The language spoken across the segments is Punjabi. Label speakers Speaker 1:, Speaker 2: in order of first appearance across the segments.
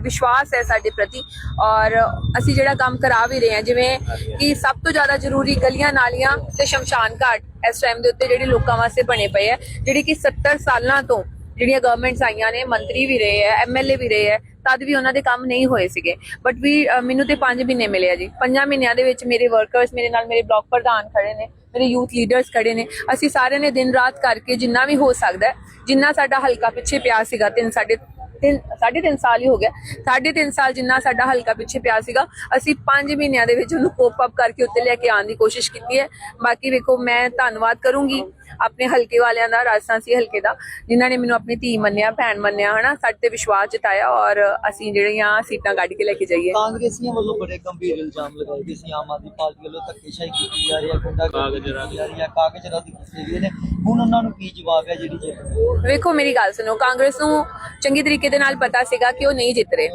Speaker 1: ਵਿਸ਼ਵਾਸ ਹੈ ਸਾਡੇ ਪ੍ਰਤੀ ਔਰ ਅਸੀਂ ਜਿਹੜਾ ਕੰਮ ਕਰਾ ਵੀ ਰਹੇ ਹਾਂ, ਜਿਵੇਂ ਕਿ ਸਭ ਤੋਂ ਜ਼ਿਆਦਾ ਜ਼ਰੂਰੀ ਗਲੀਆਂ ਨਾਲੀਆਂ ਤੇ ਸ਼ਮਸ਼ਾਨ ਘਾਟ ਇਸ ਟਾਈਮ ਦੇ ਉੱਤੇ ਜਿਹੜੇ ਲੋਕਾਂ ਵਾਸਤੇ ਬਣੇ ਪਏ ਆ, ਜਿਹੜੀ ਕਿ 70 ਸਾਲਾਂ ਤੋਂ ਜਿਹੜੀਆਂ ਗਵਰਨਮੈਂਟਸ ਆਈਆਂ ਨੇ, ਮੰਤਰੀ ਵੀ ਰਹੇ ਆ ਐਮਐਲਏ ਵੀ ਰਹੇ ਆ, ਤਦ ਵੀ ਉਹਨਾਂ ਦੇ ਕੰਮ ਨਹੀਂ ਹੋਏ ਸੀਗੇ। ਬਟ ਵੀ ਮੈਨੂੰ ਤੇ 5 ਮਹੀਨੇ ਮਿਲੇ ਆ ਜੀ। 5 ਮਹੀਨਿਆਂ ਦੇ ਵਿੱਚ ਮੇਰੇ ਵਰਕਰਸ ਮੇਰੇ ਨਾਲ ਮੇਰੇ ਬਲਾਕ ਪ੍ਰਧਾਨ ਖੜੇ ਨੇ, ਮੇਰੇ ਯੂਥ ਲੀਡਰਸ ਖੜੇ ਨੇ। ਅਸੀਂ ਸਾਰਿਆਂ ਨੇ ਦਿਨ ਰਾਤ ਕਰਕੇ ਜਿੰਨਾ ਵੀ ਹੋ ਸਕਦਾ ਜਿੰਨਾ ਸਾਡਾ ਹਲਕਾ ਪਿੱਛੇ ਪਿਆ ਸੀਗਾ, ਤਿੰਨ ਸਾਡੇ ਤਿੰਨ, ਸਾਢੇ ਤਿੰਨ ਸਾਲ ਹੀ ਹੋ ਗਿਆ। ਸਾਢੇ ਤਿੰਨ ਸਾਲ ਜਿੰਨਾ ਸਾਡਾ ਹਲਕਾ ਪਿੱਛੇ ਪਿਆ ਸੀਗਾ, ਅਸੀਂ 5 ਮਹੀਨਿਆਂ ਦੇ ਵਿੱਚ ਉਹਨੂੰ ਕੋਪ ਅਪ ਕਰਕੇ ਉੱਤੇ ਲੈ ਕੇ ਆਉਣ ਦੀ ਕੋਸ਼ਿਸ਼ ਕੀਤੀ ਹੈ। ਬਾਕੀ ਵੇਖੋ, ਮੈਂ ਧੰਨਵਾਦ ਕਰੂੰਗੀ ਆਪਣੇ ਹਲਕੇ ਵਾਲਿਆਂ ਦਾ, ਰਾਜਸਥਾਨੀ ਹਲਕੇ ਦਾ, ਜਿਨ੍ਹਾਂ ਨੇ ਮੈਨੂੰ ਆਪਣੀ ਧੀ ਮੰਨਿਆ, ਭੈਣ ਮੰਨਿਆ, ਹਨਾ? ਸਾਡੇ ਤੇ ਵਿਸ਼ਵਾਸ ਜਤਾਇਆ ਔਰ ਅਸੀਂ ਜਿਹੜੀਆਂ ਸੀਟਾਂ ਕੱਢ ਕੇ ਲੈ ਕੇ ਜਾਈਏ।
Speaker 2: ਕਾਂਗਰਸੀਆਂ ਵੱਲੋਂ ਬੜੇ ਗੰਭੀਰ ਇਲਜ਼ਾਮ ਲਗਾਏ ਗਏ ਸੀ। ਆਮ ਆਦਮੀ ਪਾਰਟੀ ਵੱਲੋਂ ਧੱਕੇਸ਼ਾਹੀ ਕੀਤੀ ਜਾ ਰਹੀ ਹੈ ਗੁੰਡਾ ਕਾਗਜ਼ ਜਾ ਰਹੀ ਹੈ, ਕਾਗਜ਼ ਰੱਦ ਕੀਤੇ ਗਏ ਨੇ। ਹੁਣ ਉਹਨਾਂ ਨੂੰ ਕੀ ਜਵਾਬ ਹੈ ਜਿਹੜੀ ਜਿੱਤ
Speaker 1: ਵੇਖੋ ਮੇਰੀ ਗੱਲ ਸੁਣੋ, ਕਾਂਗਰਸ ਨੂੰ ਚੰਗੀ ਤਰੀਕੇ ਦੇ ਨਾਲ ਪਤਾ ਸੀਗਾ ਕਿ ਉਹ ਨਹੀਂ ਜਿੱਤ ਰਹੇ।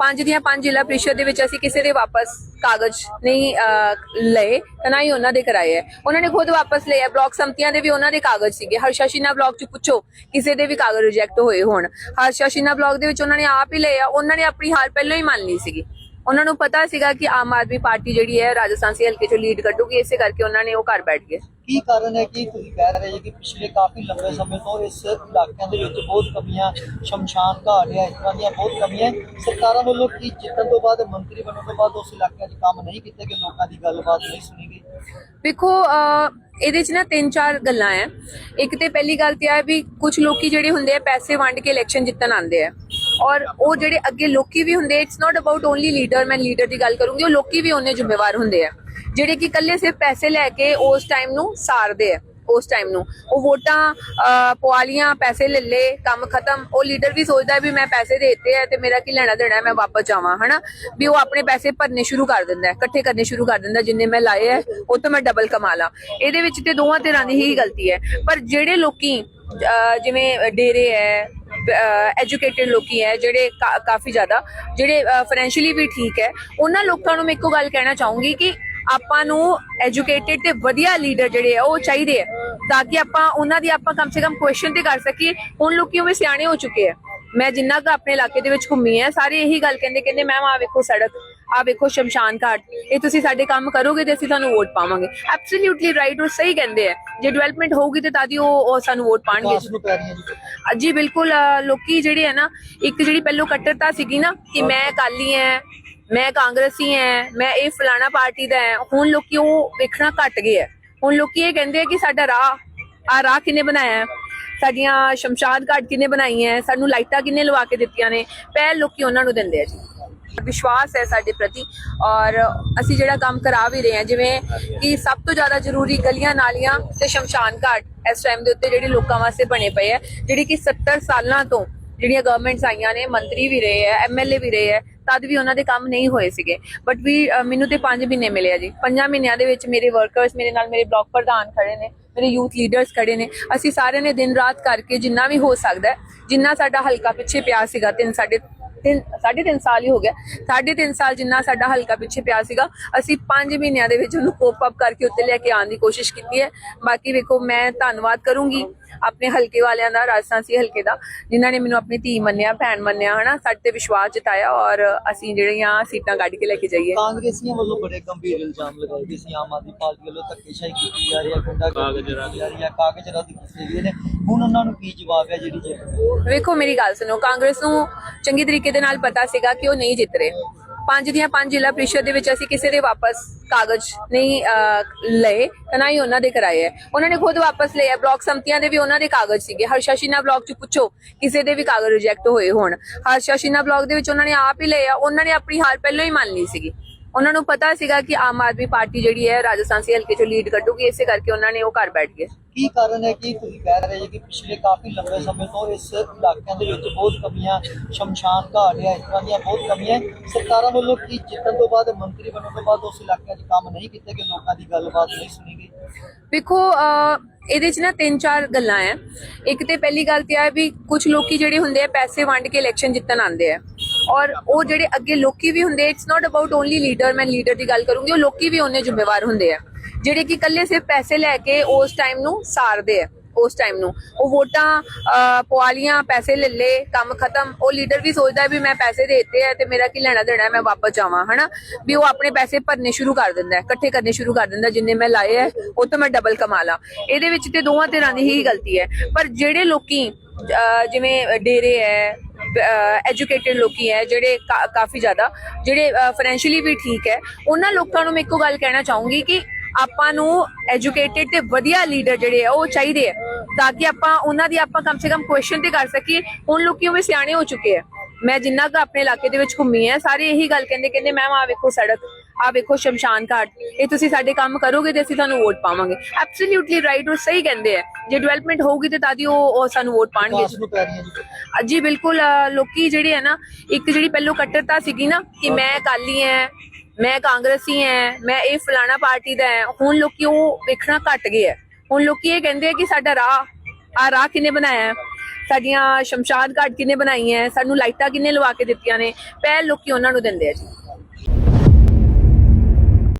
Speaker 1: ਪੰਜ ਦੀਆਂ ਪੰਜ ਜ਼ਿਲ੍ਹਾ ਪ੍ਰੀਸ਼ਦ ਦੇ ਵਿੱਚ ਅਸੀਂ ਕਿਸੇ ਦੇ ਵਾਪਸ ਕਾਗਜ਼ ਨਹੀਂ ਲਏ ਨਾ ਹੀ ਉਹਨਾਂ ਦੇ ਕਰਾਏ ਹੈ। ਉਹਨਾਂ ਨੇ ਖੁਦ ਵਾਪਸ ਲਏ ਬਲਾਕ ਸੰਮਤੀਆਂ ਦੇ ਵੀ ਉਹਨਾਂ ਦੇ ਕਾਗਜ਼ ਸੀਗੇ। ਹਰਸ਼ਾਸ਼ੀਨਾ ਬਲਾਕ ਚ ਪੁੱਛੋ, ਕਿਸੇ ਦੇ ਵੀ ਕਾਗਜ਼ ਰਿਜੈਕਟ ਹੋਏ ਹੋਣ। ਹਰਸ਼ਾਸ਼ੀਨਾ ਬਲਾਕ ਦੇ ਵਿੱਚ ਉਹਨਾਂ ਨੇ ਆਪ ਹੀ ਲਏ ਆ, ਉਹਨਾਂ ਨੇ ਆਪਣੀ ਹਾਰ ਪਹਿਲਾਂ ਹੀ ਮੰਨ ਲਈ ਸੀਗੀ। ਉਹਨਾਂ ਨੂੰ ਪਤਾ ਸੀਗਾ ਕਿ ਆਮ ਆਦਮੀ ਪਾਰਟੀ ਜਿਹੜੀ ਹੈ ਰਾਜਸਥਾਨ ਸੀ ਹਲਕੇ ਚੋਂ ਲੀਡ ਕੱਢੂਗੀ ਇਸੇ ਕਰਕੇ ਉਹਨਾਂ ਨੇ ਉਹ ਘਰ ਬੈਠ ਗਏ।
Speaker 2: ਕੀ ਕਾਰਨ ਹੈ ਕਿ ਤੁਸੀਂ ਕਹਿ ਰਹੇ ਹੋ ਕਿ ਪਿਛਲੇ ਕਾਫੀ ਲੰਬੇ ਸਮੇਂ ਤੋਂ ਇਸ ਇਲਾਕਿਆਂ ਦੇ ਵਿੱਚ ਬਹੁਤ ਕਮੀਆਂ ਸ਼ਮਸ਼ਾਨ ਘਾਟ ਹੈ ਇਸ ਤਰ੍ਹਾਂ ਦੀਆਂ ਬਹੁਤ ਕਮੀਆਂ। ਸਰਕਾਰਾਂ ਵੱਲੋਂ ਕੀ ਜਿੱਤਣ ਤੋਂ ਬਾਅਦ ਮੰਤਰੀ ਬਣਨ ਤੋਂ ਬਾਅਦ ਉਸ ਇਲਾਕਿਆਂ 'ਚ ਕੰਮ ਨਹੀਂ ਕੀਤੇ ਕਿ ਲੋਕਾਂ ਦੀ ਗੱਲਬਾਤ ਨਹੀਂ ਸੁਣੀ ਗਈ।
Speaker 1: ਵੇਖੋ ਇਹਦੇ 'ਚ ਨਾ ਤਿੰਨ ਚਾਰ ਗੱਲਾਂ ਐ ਇੱਕ ਤੇ ਪਹਿਲੀ ਗੱਲ ਤੇ ਆ ਵੀ ਕੁਝ ਲੋਕੀ ਜਿਹੜੇ ਹੁੰਦੇ ਆ ਪੈਸੇ ਵੰਡ ਕੇ ਇਲੈਕਸ਼ਨ ਜਿੱਤਣ ਆਉਂਦੇ ਆ। ਔਰ ਉਹ ਜਿਹੜੇ ਅੱਗੇ ਲੋਕੀ ਵੀ ਹੁੰਦੇ it's not about only leader ਮੈਂ ਲੀਡਰ ਦੀ ਗੱਲ ਕਰੂੰਗੀ ਉਹ ਲੋਕੀ ਵੀ ਉਹਨੇ ਜ਼ਿੰਮੇਵਾਰ ਹੁੰਦੇ ਆ। ਜਿਹੜੇ ਕਿ ਇਕੱਲੇ ਸਿਰਫ ਪੈਸੇ ਲੈ ਕੇ ਉਸ ਟਾਈਮ ਨੂੰ ਸਾਰਦੇ ਆ ਉਸ ਟਾਈਮ ਨੂੰ। ਉਹ ਵੋਟਾਂ ਅਹ, ਪੈਸੇ ਲੈ ਲੇ ਕੰਮ ਖਤਮ। ਉਹ ਲੀਡਰ ਵੀ ਸੋਚਦਾ ਵੀ ਮੈਂ ਪੈਸੇ ਦੇਤੇ ਆ ਤੇ ਮੇਰਾ ਕੀ ਲੈਣਾ ਦੇਣਾ ਮੈਂ ਵਾਪਸ ਜਾਵਾਂ ਹਨਾ? ਵੀ ਉਹ ਆਪਣੇ ਪੈਸੇ ਭਰਨੇ ਸ਼ੁਰੂ ਕਰ ਦਿੰਦਾ ਇਕੱਠੇ ਕਰਨੇ ਸ਼ੁਰੂ ਕਰ ਦਿੰਦਾ ਜਿੰਨੇ ਮੈਂ ਲਾਏ ਹੈ ਉਹ ਤੋਂ ਮੈਂ ਡਬਲ ਕਮਾ ਲਾਂ। ਇਹਦੇ ਵਿੱਚ ਤੇ ਦੋਵਾਂ ਧਿਰਾਂ ਦੀ ਹੀ ਗਲਤੀ ਹੈ। ਪਰ ਜਿਹੜੇ ਲੋਕੀ ਜਿਵੇਂ ਡੇਰੇ ਹੈ ਐਜੂਕੇਟਿਡ ਲੋਕੀ ਹੈ, ਜਿਹੜੇ ਕਾਫੀ ਜ਼ਿਆਦਾ, ਜਿਹੜੇ ਫਾਈਨੈਂਸ਼ੀਅਲੀ ਵੀ ਠੀਕ ਹੈ, ਉਹਨਾਂ ਲੋਕਾਂ ਨੂੰ ਮੈਂ ਇੱਕੋ ਗੱਲ ਕਹਿਣਾ ਚਾਹੂੰਗੀ ਕਿ ਆਪਾਂ ਨੂੰ ਐਜੂਕੇਟਿਡ ਤੇ ਵਧੀਆ ਲੀਡਰ ਜਿਹੜੇ ਆ, ਉਹ ਚਾਹੀਦੇ ਆ, ਤਾਂ ਕਿ ਆਪਾਂ ਉਹਨਾਂ ਦੀ ਆਪਾਂ ਕਮ ਸੇ ਕਮ ਕੁਐਸਚਨ ਤੇ ਕਰ ਸਕੀਏ, ਹੁਣ ਲੋਕੀ ਉਵੇਂ ਸਿਆਣੇ ਹੋ ਚੁੱਕੇ ਆ। ਮੈਂ ਜਿੰਨਾ ਕੁ ਆਪਣੇ ਇਲਾਕੇ ਦੇ ਵਿੱਚ ਘੁੰਮੀ ਆ, ਸਾਰੇ ਇਹੀ ਗੱਲ ਕਹਿੰਦੇ ਕਹਿੰਦੇ, ਮੈਮ ਆ ਵੇਖੋ ਸੜਕ ਆ ਵੇਖੋ ਸ਼ਮਸ਼ਾਨ ਘਾਟ, ਇਹ ਤੁਸੀਂ ਸਾਡੇ ਕੰਮ ਕਰੋਗੇ ਤੇ ਅਸੀਂ ਤੁਹਾਨੂੰ ਵੋਟ ਪਾਵਾਂਗੇ। ਐਬਸੋਲੂਟਲੀ ਰਾਈਟ ਉਹ ਸਹੀ ਕਹਿੰਦੇ ਆ, ਜੇ ਡਿਵੈਲਪਮੈਂਟ ਹੋਊਗੀ ਤੇ ਤਾਂ ਦੀ ਉਹ ਸਾਨੂੰ ਵੋਟ ਪਾਣਗੇ।
Speaker 2: ਜੀ
Speaker 1: ਬਿਲਕੁਲ ਅ, ਲੋਕੀ ਜਿਹੜੇ ਹੈ ਨਾ ਇੱਕ ਜਿਹੜੀ ਪਹਿਲੋਂ ਕੱਟੜਤਾ ਸੀਗੀ ਨਾ ਕਿ ਮੈਂ ਅਕਾਲੀ ਐ ਮੈਂ ਕਾਂਗਰਸੀ ਐ ਮੈਂ ਇਹ ਫਲਾਣਾ ਪਾਰਟੀ ਦਾ ਐ ਹੁਣ ਲੋਕੀ ਉਹ ਵੇਖਣਾ ਘਟ ਗਏ ਐ। ਹੁਣ ਲੋਕੀ ਇਹ ਕਹਿੰਦੇ ਆ ਕਿ ਸਾਡਾ ਰਾਹ ਆ ਰਾਹ ਕਿਨੇ ਬਣਾਇਆ ਹੈ? ਸਾਡੀਆਂ ਸ਼ਮਸ਼ਾਦ ਘਾਟ ਕਿਨੇ ਬਣਾਈ ਹੈ ਸਾਨੂੰ ਲਾਈਟਾਂ ਕਿਨੇ ਲਵਾ ਕੇ ਦਿੱਤੀਆਂ ਨੇ? ਪਹਿਲ ਲੋਕੀ ਉਹਨਾਂ ਨੂੰ ਦਿੰਦੇ ਆ ਜੀ। ਵਿਸ਼ਵਾਸ ਹੈ ਸਾਡੇ ਪ੍ਰਤੀ ਔਰ ਅਸੀਂ ਜਿਹੜਾ ਕੰਮ ਕਰਾ ਵੀ ਰਹੇ ਹਾਂ ਜਿਵੇਂ ਕਿ ਸਭ ਤੋਂ ਜ਼ਿਆਦਾ ਜ਼ਰੂਰੀ ਗਲੀਆਂ ਨਾਲੀਆਂ ਤੇ ਸ਼ਮਸ਼ਾਨ ਘਾਟ। ਇਸ ਟਾਈਮ ਦੇ ਉੱਤੇ ਜਿਹੜੇ ਲੋਕਾਂ ਵਾਸਤੇ ਬਣੇ ਪਏ ਆ, ਜਿਹੜੀ ਕਿ 70 ਸਾਲਾਂ ਤੋਂ ਜਿਹੜੀਆਂ ਗਵਰਨਮੈਂਟਸ ਆਈਆਂ ਨੇ, ਮੰਤਰੀ ਵੀ ਰਹੇ ਆ ਐਮਐਲਏ ਵੀ ਰਹੇ ਆ, ਤਦ ਵੀ ਉਹਨਾਂ ਦੇ ਕੰਮ ਨਹੀਂ ਹੋਏ ਸੀਗੇ। ਬਟ ਵੀ ਮੈਨੂੰ ਤੇ 5 ਮਹੀਨੇ ਮਿਲੇ ਆ ਜੀ। 5 ਮਹੀਨਿਆਂ ਦੇ ਵਿੱਚ ਮੇਰੇ ਵਰਕਰਸ ਮੇਰੇ ਨਾਲ ਮੇਰੇ ਬਲਾਕ ਪ੍ਰਧਾਨ ਖੜੇ ਨੇ, ਮੇਰੇ ਯੂਥ ਲੀਡਰਸ ਖੜੇ ਨੇ। ਅਸੀਂ ਸਾਰਿਆਂ ਨੇ ਦਿਨ ਰਾਤ ਕਰਕੇ ਜਿੰਨਾ ਵੀ ਹੋ ਸਕਦਾ ਜਿੰਨਾ ਸਾਡਾ ਹਲਕਾ ਪਿੱਛੇ ਪਿਆ ਸੀਗਾ, ਤਿੰਨ ਸਾਡੇ ਤਿੰਨ ਸਾਢੇ ਤਿੰਨ ਸਾਲ ਹੀ ਹੋ ਗਿਆ। ਸਾਢੇ ਤਿੰਨ ਸਾਲ ਜਿੰਨਾ ਸਾਡਾ ਹਲਕਾ ਪਿੱਛੇ ਪਿਆ ਸੀਗਾ ਅਸੀਂ 5 ਮਹੀਨਿਆਂ ਦੇ ਵਿੱਚ ਉਹਨੂੰ ਕੋਪ ਅਪ ਕਰਕੇ ਉੱਤੇ ਲੈ ਕੇ ਆਉਣ ਦੀ ਕੋਸ਼ਿਸ਼ ਕੀਤੀ ਹੈ। ਬਾਕੀ ਵੇਖੋ ਮੈਂ ਧੰਨਵਾਦ ਕਰੂੰਗੀ ਆਪਣੇ ਹਲਕੇ ਵਾਲਿਆਂ ਦਾ ਰਾਜਸਥਾਨੀ ਹਲਕੇ ਦਾ ਜਿਨ੍ਹਾਂ ਨੇ ਮੈਨੂੰ ਆਪਣੀ ਧੀ ਮੰਨਿਆ ਭੈਣ ਮੰਨਿਆ ਹਨਾ? ਸਾਡੇ ਤੇ ਵਿਸ਼ਵਾਸ ਜਤਾਇਆ ਔਰ ਅਸੀਂ ਜਿਹੜੀਆਂ ਸੀਟਾਂ ਕੱਢ ਕੇ ਲੈ ਕੇ ਜਾਈਏ।
Speaker 2: ਕਾਂਗਰਸੀਆਂ ਵੱਲੋਂ ਬੜੇ ਗੰਭੀਰ ਇਲਜ਼ਾਮ ਲਗਾਏ ਗਏ ਸੀ। ਆਮ ਆਦਮੀ ਪਾਰਟੀ ਵੱਲੋਂ ਧੱਕੇਸ਼ਾਹੀ ਕੀਤੀ ਜਾ ਰਹੀ ਹੈ ਗੁੰਡਾ ਕਾਗਜ਼ ਰੱਦ ਜਾ ਰਹੀ ਹੈ ਕਾਗਜ਼ ਰੱਦ ਕੀਤੇ ਗਏ ਨੇ। ਹੁਣ ਉਹਨਾਂ ਨੂੰ ਕੀ ਜਵਾਬ ਹੈ ਜਿਹੜੀ ਜਿੱਤ
Speaker 1: ਵੇਖੋ ਮੇਰੀ ਗੱਲ ਸੁਣੋ ਕਾਂਗਰਸ ਨੂੰ ਚੰਗੀ ਤਰੀਕੇ ਦੇ ਨਾਲ ਪਤਾ ਸੀਗਾ ਕਿ ਉਹ ਨਹੀਂ ਜਿੱਤ ਰਹੇ। ਪੰਜ ਦੀਆਂ ਪੰਜ ਜ਼ਿਲ੍ਹਾ ਪ੍ਰੀਸ਼ਦ ਦੇ ਵਿੱਚ ਅਸੀਂ ਕਿਸੇ ਦੇ ਵਾਪਸ ਕਾਗਜ਼ ਨਹੀਂ ਲਏ, ਤੇ ਨਾ ਹੀ ਉਹਨਾਂ ਦੇ ਕਰਾਏ ਹੈ। ਉਹਨਾਂ ਨੇ ਖੁਦ ਵਾਪਸ ਲਏ ਬਲਾਕ ਸੰਮਤੀਆਂ ਦੇ ਵੀ ਉਹਨਾਂ ਦੇ ਕਾਗਜ਼ ਸੀਗੇ। ਹਰਸ਼ਾਸ਼ੀਨਾ ਬਲਾਕ ਚ ਪੁੱਛੋ, ਕਿਸੇ ਦੇ ਵੀ ਕਾਗਜ਼ ਰਿਜੈਕਟ ਹੋਏ ਹੋਣ। ਹਰਸ਼ਾਸ਼ੀਨਾ ਬਲਾਕ ਦੇ ਵਿੱਚ ਉਹਨਾਂ ਨੇ ਆਪ ਹੀ ਲਏ ਆ। ਉਹਨਾਂ ਨੇ ਆਪਣੀ ਹਾਰ ਪਹਿਲਾਂ ਹੀ ਮੰਨ ਲਈ ਸੀਗੀ। ਉਹਨਾਂ ਨੂੰ ਪਤਾ ਸੀਗਾ ਕਿ ਆਮ ਆਦਮੀ ਪਾਰਟੀ ਜਿਹੜੀ ਹੈ ਰਾਜਸਥਾਨ ਸੀ ਹਲਕੇ ਚੋਂ ਲੀਡ ਕੱਢੂਗੀ ਇਸੇ ਕਰਕੇ ਉਹਨਾਂ ਨੇ ਉਹ ਘਰ ਬੈਠ ਗਏ।
Speaker 2: ਕੀ ਕਾਰਨ ਹੈ ਕਿ ਤੁਸੀਂ ਕਹਿ ਰਹੇ ਹੋ ਕਿ ਪਿਛਲੇ ਕਾਫੀ ਲੰਬੇ ਸਮੇਂ ਤੋਂ ਇਸ ਇਲਾਕਿਆਂ ਦੇ ਵਿੱਚ ਬਹੁਤ ਕਮੀਆਂ ਸ਼ਮਸ਼ਾਨ ਘਾਟ ਹੈ ਇਸ ਤਰ੍ਹਾਂ ਦੀਆਂ ਬਹੁਤ ਕਮੀਆਂ। ਸਰਕਾਰਾਂ ਵੱਲੋਂ ਕੀ ਜਿੱਤਣ ਤੋਂ ਬਾਅਦ ਮੰਤਰੀ ਬਣਨ ਤੋਂ ਬਾਅਦ ਉਸ ਇਲਾਕਿਆਂ 'ਚ ਕੰਮ ਨਹੀਂ ਕੀਤੇ ਕਿ ਲੋਕਾਂ ਦੀ ਗੱਲਬਾਤ ਨਹੀਂ ਸੁਣੀ ਗਈ।
Speaker 1: ਵੇਖੋ ਅਹ, ਇਹਦੇ 'ਚ ਨਾ ਤਿੰਨ ਚਾਰ ਗੱਲਾਂ ਐ ਇੱਕ ਤੇ ਪਹਿਲੀ ਗੱਲ ਤੇ ਆ ਵੀ ਕੁਝ ਲੋਕੀ ਜਿਹੜੇ ਹੁੰਦੇ ਆ ਪੈਸੇ ਵੰਡ ਕੇ ਇਲੈਕਸ਼ਨ ਜਿੱਤਣ ਆਉਂਦੇ ਆ। ਔਰ ਉਹ ਜਿਹੜੇ ਅੱਗੇ ਲੋਕੀ ਵੀ ਹੁੰਦੇ it's not about only leader ਮੈਂ ਲੀਡਰ ਦੀ ਗੱਲ ਕਰੂੰਗੀ ਉਹ ਲੋਕੀ ਵੀ ਉਹਨੇ ਜ਼ਿੰਮੇਵਾਰ ਹੁੰਦੇ ਆ। ਜਿਹੜੇ ਕਿ ਇਕੱਲੇ ਸਿਰਫ ਪੈਸੇ ਲੈ ਕੇ ਉਸ ਟਾਈਮ ਨੂੰ ਸਾਰਦੇ ਆ ਉਸ ਟਾਈਮ ਨੂੰ। ਉਹ ਵੋਟਾਂ ਅਹ, ਪੈਸੇ ਲੈ ਲੇ ਕੰਮ ਖਤਮ। ਉਹ ਲੀਡਰ ਵੀ ਸੋਚਦਾ ਵੀ ਮੈਂ ਪੈਸੇ ਦੇਤੇ ਆ ਤੇ ਮੇਰਾ ਕੀ ਲੈਣਾ ਦੇਣਾ ਮੈਂ ਵਾਪਸ ਜਾਵਾਂ ਹਨਾ? ਵੀ ਉਹ ਆਪਣੇ ਪੈਸੇ ਭਰਨੇ ਸ਼ੁਰੂ ਕਰ ਦਿੰਦਾ ਇਕੱਠੇ ਕਰਨੇ ਸ਼ੁਰੂ ਕਰ ਦਿੰਦਾ ਜਿੰਨੇ ਮੈਂ ਲਾਏ ਹੈ ਉਹ ਤੋਂ ਮੈਂ ਡਬਲ ਕਮਾ ਲਾਂ। ਇਹਦੇ ਵਿੱਚ ਤੇ ਦੋਵਾਂ ਧਿਰਾਂ ਦੀ ਹੀ ਗਲਤੀ ਹੈ। ਪਰ ਜਿਹੜੇ ਲੋਕੀ ਜਿਵੇਂ ਡੇਰੇ ਹੈ ਐਜੂਕੇਟਿਡ ਲੋਕੀ ਹੈ, ਜਿਹੜੇ ਕਾਫੀ ਜ਼ਿਆਦਾ, ਜਿਹੜੇ ਫਾਈਨੈਂਸ਼ੀਅਲੀ ਵੀ ਠੀਕ ਹੈ, ਉਹਨਾਂ ਲੋਕਾਂ ਨੂੰ ਮੈਂ ਇੱਕੋ ਗੱਲ ਕਹਿਣਾ ਚਾਹੂੰਗੀ ਕਿ ਆਪਾਂ ਨੂੰ ਐਜੂਕੇਟਿਡ ਤੇ ਵਧੀਆ ਲੀਡਰ ਜਿਹੜੇ ਆ, ਉਹ ਚਾਹੀਦੇ ਆ, ਤਾਂ ਕਿ ਆਪਾਂ ਉਹਨਾਂ ਦੀ ਆਪਾਂ ਕਮ ਸੇ ਕਮ ਕੁਐਸਚਨ ਤੇ ਕਰ ਸਕੀਏ, ਹੁਣ ਲੋਕੀ ਉਵੇਂ ਸਿਆਣੇ ਹੋ ਚੁੱਕੇ ਆ। ਮੈਂ ਜਿੰਨਾ ਕੁ ਆਪਣੇ ਇਲਾਕੇ ਦੇ ਵਿੱਚ ਘੁੰਮੀ ਆ, ਸਾਰੇ ਇਹੀ ਗੱਲ ਕਹਿੰਦੇ ਕਹਿੰਦੇ, ਮੈਮ ਆ ਵੇਖੋ ਸੜਕ ਆ ਵੇਖੋ ਸ਼ਮਸ਼ਾਨ ਘਾਟ, ਇਹ ਤੁਸੀਂ ਸਾਡੇ ਕੰਮ ਕਰੋਗੇ ਤੇ ਅਸੀਂ ਤੁਹਾਨੂੰ ਵੋਟ ਪਾਵਾਂਗੇ। ਐਬਸੋਲੂਟਲੀ ਰਾਈਟ ਉਹ ਸਹੀ ਕਹਿੰਦੇ ਆ, ਜੇ ਡਿਵੈਲਪਮੈਂਟ ਹੋਊਗੀ ਤੇ ਤਾਂ ਦੀ ਉਹ ਸਾਨੂੰ ਵੋਟ ਪਾਣਗੇ।
Speaker 2: ਜੀ
Speaker 1: ਬਿਲਕੁਲ ਲੋਕੀ ਜਿਹੜੇ ਹੈ ਨਾ, ਇੱਕ ਜਿਹੜੀ ਪਹਿਲੋਂ ਕੱਟੜਤਾ ਸੀਗੀ ਨਾ ਕਿ ਮੈਂ ਅਕਾਲੀ ਐ, ਮੈਂ ਕਾਂਗਰਸੀ ਐ, ਮੈਂ ਇਹ ਫਲਾਣਾ ਪਾਰਟੀ ਦਾ ਐ, ਹੁਣ ਲੋਕੀ ਉਹ ਵੇਖਣਾ ਘਟ ਗਏ ਐ। ਹੁਣ ਲੋਕੀ ਇਹ ਕਹਿੰਦੇ ਆ ਕਿ ਸਾਡਾ ਰਾਹ ਆ ਰਾਹ ਕਿਨੇ ਬਣਾਇਆ? ਹੈ? ਸਾਡੀਆਂ ਸ਼ਮਸ਼ਾਦ ਘਾਟ ਕਿਨੇ ਬਣਾਈ ਹੈ ਸਾਨੂੰ ਲਾਈਟਾਂ ਕਿਨੇ ਲਵਾ ਕੇ ਦਿੱਤੀਆਂ ਨੇ? ਪਹਿਲ ਲੋਕੀ ਉਹਨਾਂ ਨੂੰ ਦਿੰਦੇ ਆ ਜੀ।